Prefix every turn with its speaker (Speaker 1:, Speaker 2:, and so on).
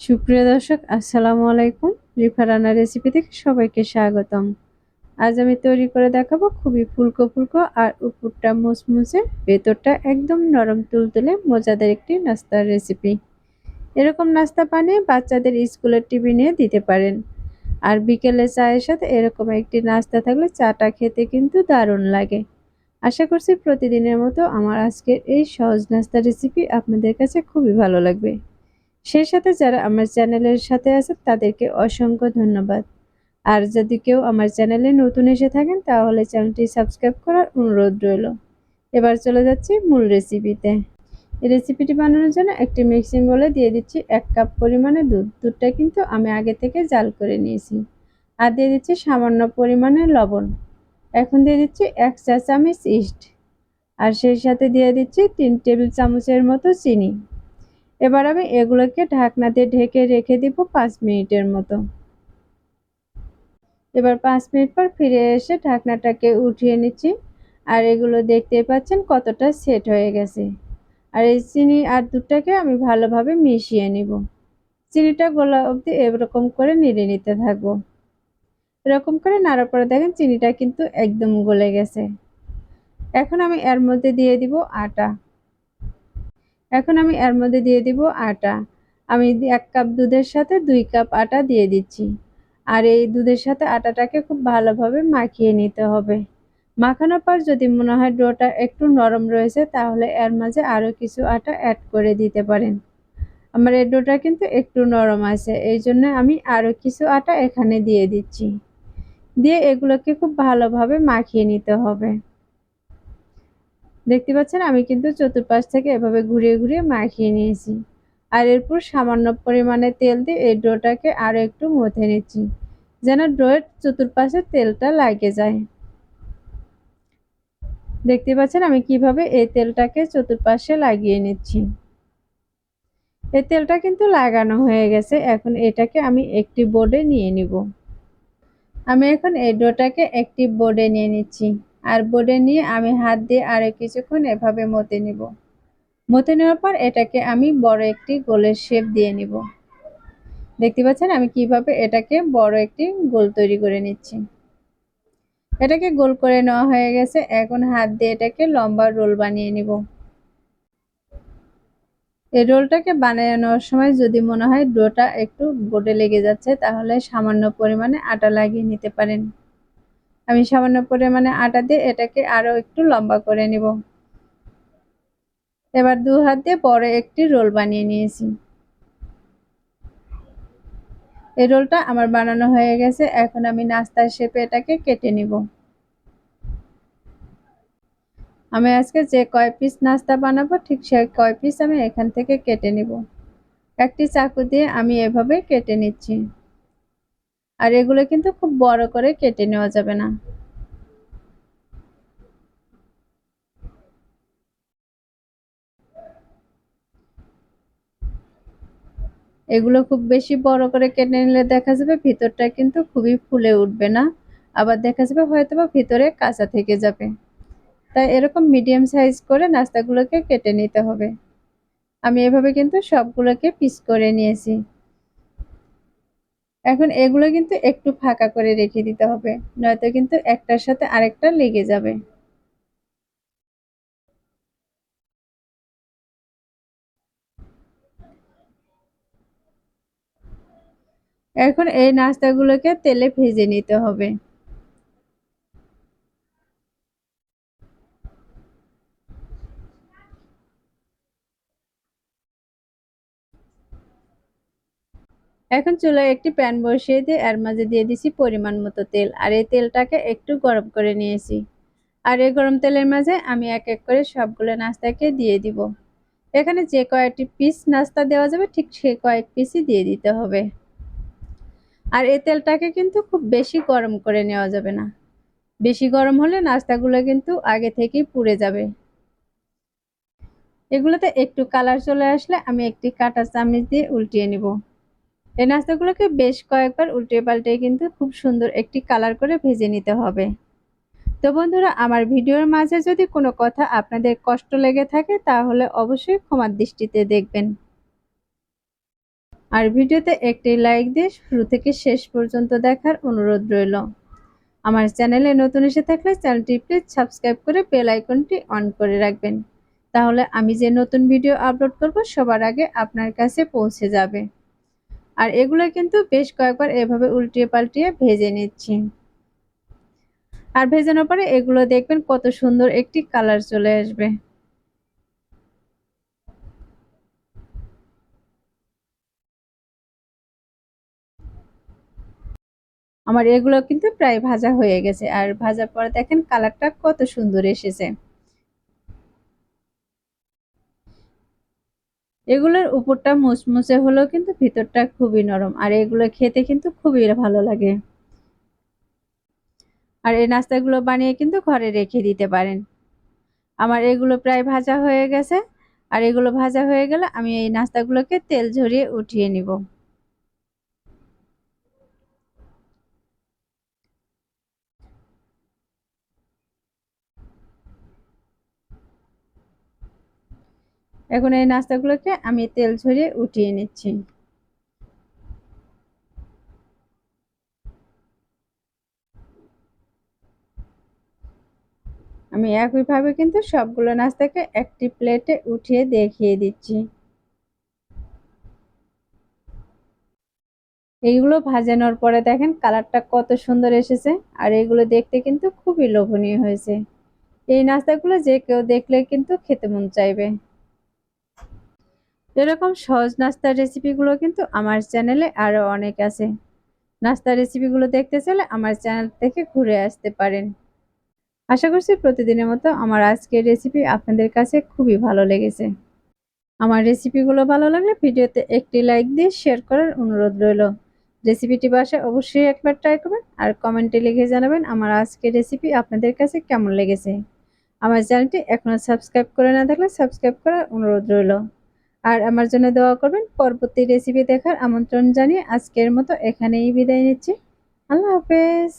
Speaker 1: সুপ্রিয় দর্শক, আসসালামু আলাইকুম। রিফা রান্নার রেসিপি থেকে সবাইকে স্বাগতম। আজ আমি তৈরি করে দেখাবো খুবই ফুলকো ফুলকো আর উপরটা মুচমুচে ভেতরটা একদম নরম তুলতুলে মজাদার একটি নাস্তার রেসিপি এরকম নাস্তা বানিয়ে বাচ্চাদের স্কুলের টিভি নিয়ে দিতে পারেন। আর বিকেলে চায়ের সাথে এরকম একটি নাস্তা থাকলে চাটা খেতে কিন্তু দারুণ লাগে। আশা করছি প্রতিদিনের মতো আমার আজকের এই সহজ নাস্তা রেসিপি আপনাদের কাছে খুবই ভালো লাগবে। সেই সাথে যারা আমার চ্যানেলের সাথে আছে তাদেরকে অসংখ্য ধন্যবাদ। আর যদি কেউ আমার চ্যানেলে নতুন এসে থাকেন, তাহলে চ্যানেলটি সাবস্ক্রাইব করার অনুরোধ রইল। এবার চলে যাচ্ছি মূল রেসিপিতে এই রেসিপিটি বানানোর জন্য একটি মিক্সিং বলে দিয়ে দিচ্ছি এক কাপ পরিমাণে দুধ। দুধটা কিন্তু আমি আগে থেকে জাল করে নিয়েছি। আর দিয়ে দিচ্ছি সামান্য পরিমাণে লবণ। এখন দিয়ে দিচ্ছি এক চা চামচ ইস্ট আর সেই সাথে দিয়ে দিচ্ছি তিন টেবিল চামচের মতো চিনি। এবার আমি এগুলোকে ঢাকনা দিয়ে ঢেকে রেখে দিব পাঁচ মিনিটের মতো। এবার পাঁচ মিনিট পর ফিরে এসে ঢাকনাটাকে উঠিয়ে নিচ্ছি। আর এগুলো দেখতে পাচ্ছেন কতটা সেট হয়ে গেছে। আর এই চিনি আর দুধটাকে আমি ভালোভাবে মিশিয়ে নিব। চিনিটা গোলা অবধি এরকম করে নেড়ে নিতে থাকব। এরকম করে নাড়ার পরে দেখেন চিনিটা কিন্তু একদম গলে গেছে। এখন আমি এর মধ্যে দিয়ে দিব আটা। এখন আমি এর মধ্যে দিয়ে দিব আটা। আমি এক কাপ দুধের সাথে দুই কাপ আটা দিয়ে দিচ্ছি। আর এই দুধের সাথে আটাটাকে খুব ভালোভাবে মাখিয়ে নিতে হবে। মাখানোর পর যদি মনে হয় ডোটা একটু নরম রয়েছে, তাহলে এর মাঝে আরও কিছু আটা অ্যাড করে দিতে পারেন। আমার এই ডোটা কিন্তু একটু নরম আছে, এই জন্য আমি আরও কিছু আটা এখানে দিয়ে দিচ্ছি। দিয়ে এগুলোকে খুব ভালোভাবে মাখিয়ে নিতে হবে। দেখতে পাচ্ছেন, আমি কিন্তু চতুর্পাশ থেকে এভাবে ঘুরিয়ে ঘুরিয়ে মাখিয়ে নিয়েছি। আর এরপর সামান্য পরিমাণে তেল দিয়ে এই ডোটাকে আরও একটু মথে নিচ্ছি, যেন ডোয়ের চতুর্পাশে তেলটা লাগে যায়। দেখতে পাচ্ছেন, আমি কীভাবে এই তেলটাকে চতুর্পাশে লাগিয়ে নিচ্ছি। এই তেলটা কিন্তু লাগানো হয়ে গেছে, এখন এটাকে আমি একটি বোর্ডে নিয়ে নিব। আমি এখন এই ডোটাকে একটি বোর্ডে নিয়ে নিচ্ছি। আর বোর্ডে নিয়ে আমি হাত দিয়ে আরও কিছুক্ষণ এভাবে মতে নিব। মতে নেওয়ার পর এটাকে আমি বড় একটি গোলের শেপ দিয়ে নিব। দেখতে পাচ্ছেন আমি কীভাবে এটাকে বড় একটি গোল তৈরি করে নিচ্ছি। এটাকে গোল করে নেওয়া হয়ে গেছে। এখন হাত দিয়ে এটাকে লম্বা রোল বানিয়ে নিব। এই রোলটাকে বানিয়ে নেওয়ার সময় যদি মনে হয় ডোটা একটু বোর্ডে লেগে যাচ্ছে, তাহলে সামান্য পরিমাণে আটা লাগিয়ে নিতে পারেন। আমি সামান্য পরিমাণে আটা দিয়ে এটাকে আরও একটু লম্বা করে নিব। এবার দু হাত দিয়ে পরে একটি রোল বানিয়ে নিয়েছি। এই রোলটা আমার বানানো হয়ে গেছে, এখন আমি নাস্তার শেপে এটাকে কেটে নিব। আমি আজকে যে কয় পিস নাস্তা বানাবো, ঠিক সেই কয় পিস আমি এখান থেকে কেটে নিব। একটি চাকু দিয়ে আমি এভাবে কেটে নিচ্ছি। আর এগুলো কিন্তু খুব বড় করে কেটে নেওয়া যাবে না। এগুলো খুব বেশি বড় করে কেটে নিলে দেখা যাবে ভিতরটা কিন্তু খুবই ফুলে উঠবে না। আবার দেখা যাবে হয়তো বা ভিতরে কাঁচা থেকে যাবে। তাই এরকম মিডিয়াম সাইজ করে নাস্তাগুলোকে কেটে নিতে হবে। আমি এভাবে কিন্তু সবগুলোকে পিস করে নিয়েছি। এখন এগুলো কিন্তু একটু ফাঁকা করে রেখে দিতে হবে, নয়তো কিন্তু একটার সাথে আরেকটা লেগে যাবে। এখন এই নাস্তাগুলোকে তেলে ভেজে নিতে হবে। এখন চুলায় একটি প্যান বসিয়ে দিয়ে এর মাঝে দিয়ে দিছি পরিমাণ মতো তেল। আর এই তেলটাকে একটু গরম করে নিয়েছি। আর এই গরম তেলের মাঝে আমি এক এক করে সবগুলো নাস্তাকে দিয়ে দিব। এখানে যে কয়েকটি পিস নাস্তা দেওয়া যাবে, ঠিক সে কয়েক পিসই দিয়ে দিতে হবে। আর এই তেলটাকে কিন্তু খুব বেশি গরম করে নেওয়া যাবে না। বেশি গরম হলে নাস্তাগুলো কিন্তু আগে থেকেই পুড়ে যাবে। এগুলোতে একটু কালার চলে আসলে আমি একটি কাটা চামচ দিয়ে উল্টিয়ে নিব। এই নাস্তাগুলোকে বেশ কয়েকবার উল্টে পাল্টে কিন্তু খুব সুন্দর একটি কালার করে ভেজে নিতে হবে। তো বন্ধুরা, আমার ভিডিওর মাঝে যদি কোনো কথা আপনাদের কষ্ট লেগে থাকে, তাহলে অবশ্যই ক্ষমার দৃষ্টিতে দেখবেন। আর ভিডিওতে একটি লাইক দিয়ে শুরু থেকে শেষ পর্যন্ত দেখার অনুরোধ রইল। আমার চ্যানেলে নতুন এসে থাকলে চ্যানেলটি প্লিজ সাবস্ক্রাইব করে বেল আইকনটি অন করে রাখবেন। তাহলে আমি যে নতুন ভিডিও আপলোড করব, সবার আগে আপনার কাছে পৌঁছে যাবে। আর এগুলো কিন্তু বেশ কয়েকবার এভাবে উল্টিয়ে পাল্টিয়ে ভেজে নিচ্ছি। আর ভেজানোর পরে এগুলো দেখবেন কত সুন্দর একটি কালার চলে আসবে। আমার এগুলো কিন্তু প্রায় ভাজা হয়ে গেছে। আর ভাজার পরে দেখেন কালারটা কত সুন্দর এসেছে। এগুলোর উপরটা মুচমুচে হলেও কিন্তু ভিতরটা খুবই নরম, আর এগুলো খেতে কিন্তু খুবই ভালো লাগে। আর এই নাস্তাগুলো বানিয়ে কিন্তু ঘরে রেখে দিতে পারেন। আমার এগুলো প্রায় ভাজা হয়ে গেছে, আর এগুলো ভাজা হয়ে গেলে আমি এই নাস্তাগুলোকে তেল ঝরিয়ে উঠিয়ে নিব। এখন এই নাস্তাগুলোকে আমি তেল ঝরিয়ে উঠিয়ে নিচ্ছি। আমি একইভাবে কিন্তু সবগুলো নাস্তাকে একটি প্লেটে উঠিয়ে দেখিয়ে দিচ্ছি। এইগুলো ভাজানোর পরে দেখেন কালারটা কত সুন্দর এসেছে, আর এগুলো দেখতে কিন্তু খুবই লোভনীয় হয়েছে। এই নাস্তাগুলো যে কেউ দেখলে কিন্তু খেতে মন চাইবে। এরকম সহজ নাস্তার রেসিপিগুলো কিন্তু আমার চ্যানেলে আরও অনেক আছে। নাস্তার রেসিপিগুলো দেখতে চাইলে আমার চ্যানেল থেকে ঘুরে আসতে পারেন। আশা করছি প্রতিদিনের মতো আমার আজকের রেসিপি আপনাদের কাছে খুবই ভালো লেগেছে। আমার রেসিপিগুলো ভালো লাগলে ভিডিওতে একটি লাইক দিয়ে শেয়ার করার অনুরোধ রইল। রেসিপিটি বাসায় অবশ্যই একবার ট্রাই করবেন আর কমেন্টে লিখে জানাবেন আমার আজকের রেসিপি আপনাদের কাছে কেমন লেগেছে। আমার চ্যানেলটি এখনও সাবস্ক্রাইব করে না থাকলে সাবস্ক্রাইব করার অনুরোধ রইল। আর আমার জন্য দোয়া করবেন। পরবর্তী রেসিপি দেখার আমন্ত্রণ জানিয়ে আজকের মতো এখানেই বিদায় নিচ্ছি। আল্লাহ হাফেজ।